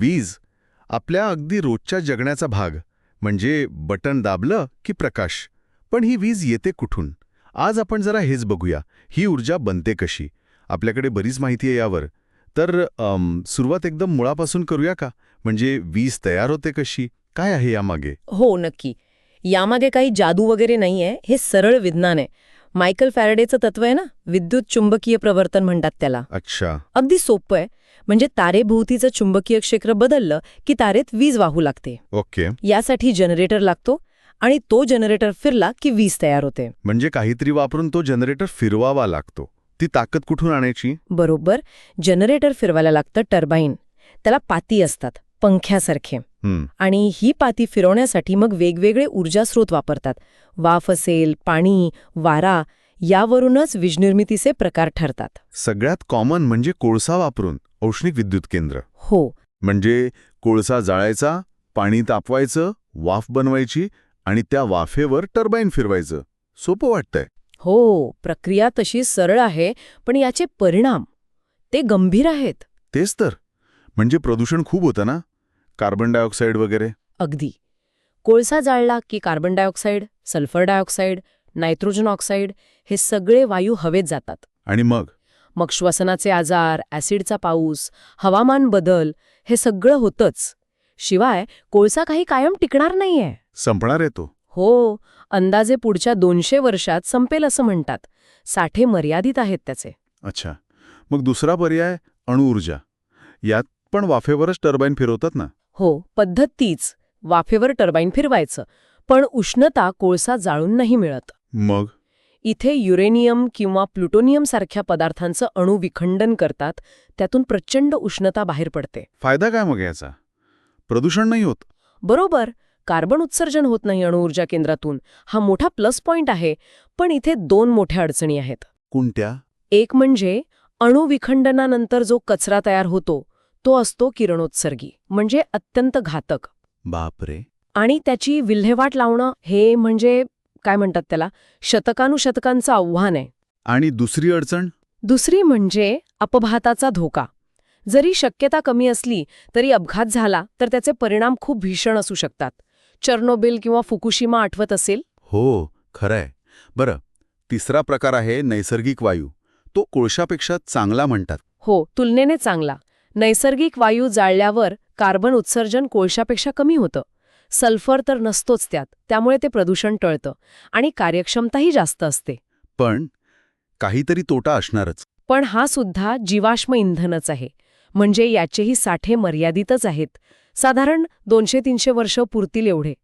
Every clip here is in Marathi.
वीज आपल्या अगदी रोजच्या जगण्याचा भाग म्हणजे बटन दाबलं की प्रकाश. पण ही वीज येते कुठून? आज आपण जरा हेच बघूया. ही ऊर्जा बनते कशी? आपल्याकडे बरीच माहिती आहे यावर. तर अम, सुरुवात एकदम मुळापासून करूया का? म्हणजे वीज तयार होते कशी? काय आहे यामागे? हो नक्की. यामागे काही जादू वगैरे नाहीये. हे सरळ विज्ञान आहे. मायकल फॅरेडेचं तत्व आहे ना? विद्युत चुंबकीय प्रवर्तन म्हणतात त्याला. अच्छा. अगदी सोपं आहे. म्हणजे तारेभोवतीचं चुंबकीय क्षेत्र बदललं की तारेत वीज वाहू लागते. ओके. यासाठी जनरेटर लागतो आणि तो जनरेटर फिरला की वीज तयार होते. म्हणजे काहीतरी वापरून तो जनरेटर फिरवावा लागतो. ती ताकद कुठून आणायची? बरोबर. जनरेटर फिरवायला लागतं टर्बाईन. त्याला पाती असतात पंख्यासारखे. आणि ही पाती फिरवण्यासाठी मग वेगवेगळे ऊर्जा स्रोत वापरतात. वाफ असेल पाणी वारा यावरूनच वीजनिर्मितीचे प्रकार ठरतात. सगळ्यात कॉमन म्हणजे कोळसा वापरून औष्णिक विद्युत केंद्र. हो. म्हणजे कोळसा जाळायचा पाणी तापवायचं वाफ बनवायची आणि त्या वाफेवर टर्बाईन फिरवायचं. सोपं वाटतंय. हो प्रक्रिया तशी सरळ आहे पण याचे परिणाम ते गंभीर आहेत. तेच तर. म्हणजे प्रदूषण खूप होतं ना? कार्बन डायऑक्साईड वगैरे? अगदी. कोळसा जाळला की carbon dioxide sulphur dioxide nitrogen oxide हे सगळे वायू हवेत जातात. आणि मग? मग श्वसनाचे आजार ॲसिडचा पाऊस हवामान बदल हे सगळं होतंच. शिवाय कोळसा काही कायम टिकणार नाहीये. संपणार आहे तो. हो अंदाजे पुढच्या दोनशे वर्षात संपेल असं म्हणतात. साठे मर्यादित आहेत त्याचे. अच्छा. मग दुसरा पर्याय अणुऊर्जा. यात पण वाफेवरच टर्बाईन फिरवतात ना? हो पद्धत तीच वाफेवर टर्बाईन फिरवायचं पण उष्णता कोळसा जाळून नाही मिळत. मग? इथे युरेनियम किंवा प्लुटोनियम सारख्या पदार्थांचं अणू विखंडन करतात त्यातून प्रचंड उष्णता बाहेर पडते. फायदा काय मग याचा? प्रदूषण नाही होत. बरोबर कार्बन उत्सर्जन होत नाही अणुऊर्जा केंद्रातून. हा मोठा प्लस पॉइंट आहे पण इथे दोन मोठ्या अडचणी आहेत. कोणत्या? एक म्हणजे अणुविखंडनानंतर जो कचरा तयार होतो तो असतो किरणोत्सर्गी म्हणजे अत्यंत घातक. बापरे. आणि त्याची विल्हेवाट लावणं हे म्हणजे काय म्हणतात त्याला शतकानुशतकांचं आव्हान आहे. आणि दुसरी अडचण? दुसरी म्हणजे अपघाताचा धोका. जरी शक्यता कमी असली तरी अपघात झाला तर त्याचे परिणाम खूप भीषण असू शकतात. चर्नोबिल किंवा फुकुशिमा आठवत असेल? हो खरंय. बरं तिसरा प्रकार आहे नैसर्गिक वायू. तो कोळशापेक्षा चांगला म्हणतात. हो तुलनेने चांगला. नैसर्गिक वायू जाळल्यावर कार्बन उत्सर्जन कोळशापेक्षा कमी होतं. सल्फर तर नसतोच त्यात त्यामुळे ते प्रदूषण टळतं आणि कार्यक्षमताही जास्त असते. पण काहीतरी तोटा असणारच. पण हा सुद्धा जीवाश्म इंधनच आहे. म्हणजे याचेही साठे मर्यादितच आहेत. साधारण दोनशे तीनशे वर्ष पुरतील एवढे.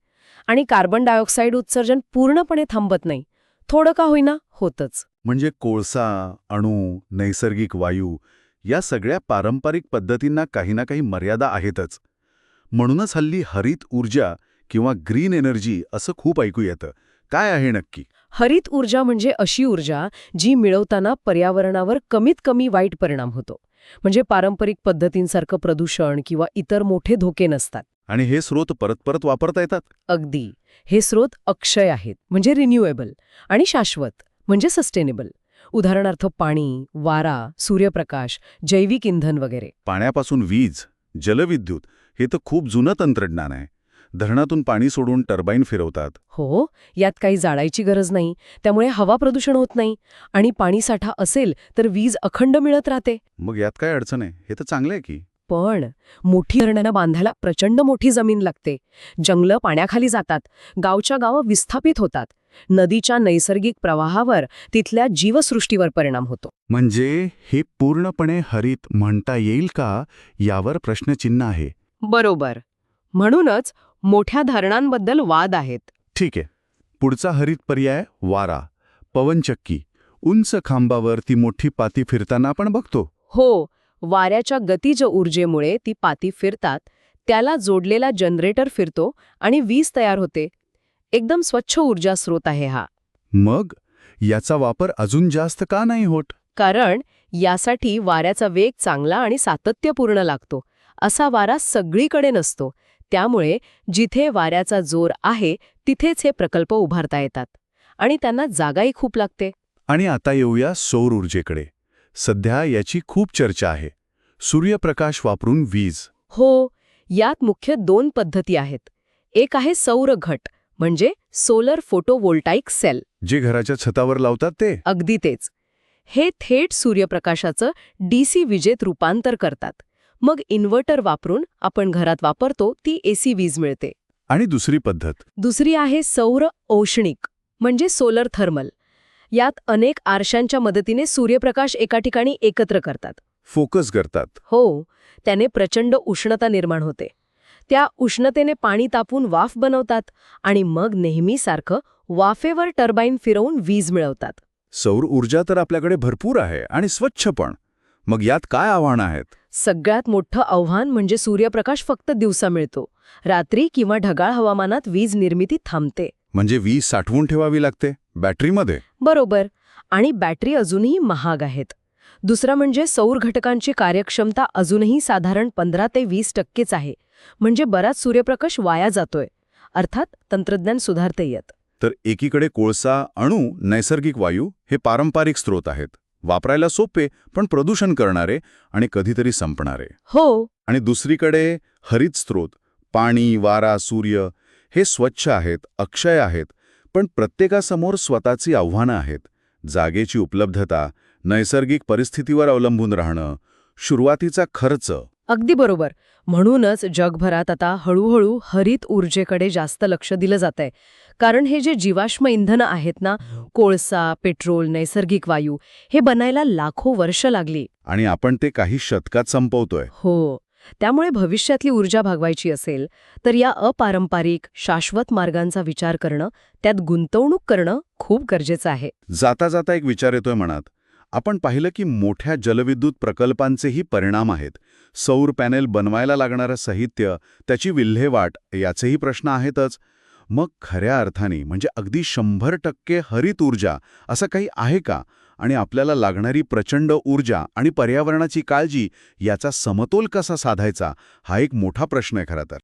आणि कार्बन डायऑक्साईड उत्सर्जन पूर्णपणे थांबत नाही. थोडं का होईना होतच. म्हणजे कोळसा अणू नैसर्गिक वायू या सगळ्या पारंपरिक पद्धतींना काही ना काही मर्यादा आहेतच. म्हणूनच हल्ली हरित ऊर्जा किंवा ग्रीन एनर्जी असं खूप ऐकू येतं. काय आहे नक्की? हरित ऊर्जा म्हणजे अशी ऊर्जा जी मिळवताना पर्यावरणावर कमीत कमी वाईट परिणाम होतो. म्हणजे पारंपरिक पद्धतींसारखं प्रदूषण किंवा इतर मोठे धोके नसतात. आणि हे स्रोत परत परत वापरता येतात? अगदी. हे स्रोत अक्षय आहेत म्हणजे रिन्युएबल आणि शाश्वत म्हणजे सस्टेनेबल उदाहरणार्थ पाणी वारा सूर्यप्रकाश जैविक इंधन वगैरे. पाण्यापासून वीज जलविद्युत हे तर खूप जुनं तंत्रज्ञान आहे. धरणातून पाणी सोडून टर्बाईन फिरवतात. हो यात काही जाळायची गरज नाही त्यामुळे हवा प्रदूषण होत नाही. आणि पाणीसाठा असेल तर वीज अखंड मिळत राहते. मग यात काय अडचण आहे? हे तर चांगलं आहे की. पण मोठी धरणं बांधायला प्रचंड मोठी जमीन लागते. जंगलं पाण्याखाली जातात. गावच्या गावं विस्थापित होतात. नदीच्या नैसर्गिक प्रवाहावर तिथल्या जीवसृष्टीवर परिणाम होतो. म्हणजे हे पूर्णपणे हरित म्हणता येईल का यावर प्रश्नचिन्ह आहे? बरोबर. म्हणूनच मोठ्या धरणांबद्दल वाद आहेत. ठीक आहे. पुढचा हरित पर्याय वारा पवनचक्की. उंच खांबावर ती मोठी पाती फिरताना आपण बघतो. हो वाऱ्याच्या गतिज ऊर्जेमुळे ती पाती फिरतात त्याला जोडलेला जनरेटर फिरतो आणि वीज तयार होते. एकदम स्वच्छ ऊर्जा स्रोत आहे हा. मग? याचा वापर अजून जास्त का नाही होत? कारण यासाठी वाऱ्याचा वेग चांगला आणि सातत्यपूर्ण लागतो. असा वारा सगळीकडे नसतो. त्यामुळे जिथे वाऱ्याचा जोर आहे तिथेच हे प्रकल्प उभारता येतात. आणि त्यांना जागाही खूप लागते. आणि आता येऊया सौर ऊर्जेकडे. सध्या याची खूप चर्चा आहे. सूर्यप्रकाश वापरून वीज. हो यात मुख्य दोन पद्धती आहेत. एक आहे सौर घट. म्हणजे सोलर फोटोवोल्टाईक सेल. जे घराच्या छतावर लावतात ते? अगदी तेच. हे थेट सूर्यप्रकाशाचं डीसी विजेत रूपांतर करतात. मग इन्व्हर्टर वापरून आपण घरात वापरतो ती एसी वीज मिळते. आणि दुसरी पद्धत? दुसरी आहे सौर औष्णिक म्हणजे सोलर थर्मल. यात अनेक आरशांच्या मदतीने सूर्यप्रकाश एका ठिकाणी एकत्र करतात. फोकस करतात. हो त्याने प्रचंड उष्णता निर्माण होते. त्या उष्णतेने पाणी तापून वाफ बनवतात आणि मग नेहमीसारखं वाफेवर टर्बाईन फिरवून वीज मिळवतात. सौर ऊर्जा तर आपल्याकडे भरपूर आहे आणि स्वच्छ पण. मग यात काय आव्हानं आहेत? सगळ्यात मोठं आव्हान म्हणजे सूर्यप्रकाश फक्त दिवसा मिळतो. रात्री किंवा ढगाळ हवामानात वीज निर्मिती थांबते. म्हणजे वीज साठवून ठेवावी लागते? बॅटरीमध्ये? बरोबर. आणि बॅटरी अजूनही महाग आहेत. दुसरा म्हणजे सौर घटकांची कार्यक्षमता अजूनही साधारण पंधरा ते वीस टक्केच आहे. म्हणजे बराच सूर्यप्रकाश वाया जातोय. अर्थात तंत्रज्ञान सुधारते येत. तर एकीकडे कोळसा अणू नैसर्गिक वायू हे पारंपरिक स्रोत आहेत. वापरायला सोपे पण प्रदूषण करणारे आणि कधीतरी संपणारे. हो. आणि दुसरीकडे हरित स्रोत पाणी वारा सूर्य हे स्वच्छ आहेत अक्षय आहेत पण प्रत्येकासमोर स्वतःची आव्हानं आहेत. जागेची उपलब्धता नैसर्गिक परिस्थितीवर अवलंबून राहणं सुरुवातीचा खर्च. अगदी बरोबर. म्हणूनच जगभरात आता हळूहळू हरित ऊर्जेकडे जास्त लक्ष दिलं जात आहे कारण हे जे जीवाश्म इंधनं आहेत ना कोळसा पेट्रोल नैसर्गिक वायू हे बनायला लाखो वर्ष लागली. आणि आपण ते काही शतकात संपवतोय. हो. त्यामुळे भविष्यातली ऊर्जा भागवायची असेल तर या अपारंपरिक शाश्वत मार्गांचा विचार करणं त्यात गुंतवणूक करणं खूप गरजेचं आहे. जाता जाता एक विचार येतोय मनात. आपण पाहिलं की मोठ्या जलविद्युत प्रकल्पांचेही परिणाम आहेत. सौर पॅनेल बनवायला लागणारं साहित्य त्याची विल्हेवाट याचेही प्रश्न आहेतच. मग खऱ्या अर्थाने म्हणजे अगदी शंभर टक्के हरित ऊर्जा असं काही आहे का? आणि आपल्याला लागणारी प्रचंड ऊर्जा आणि पर्यावरणाची काळजी याचा समतोल कसा साधायचा? हा एक मोठा प्रश्न आहे खरं तर.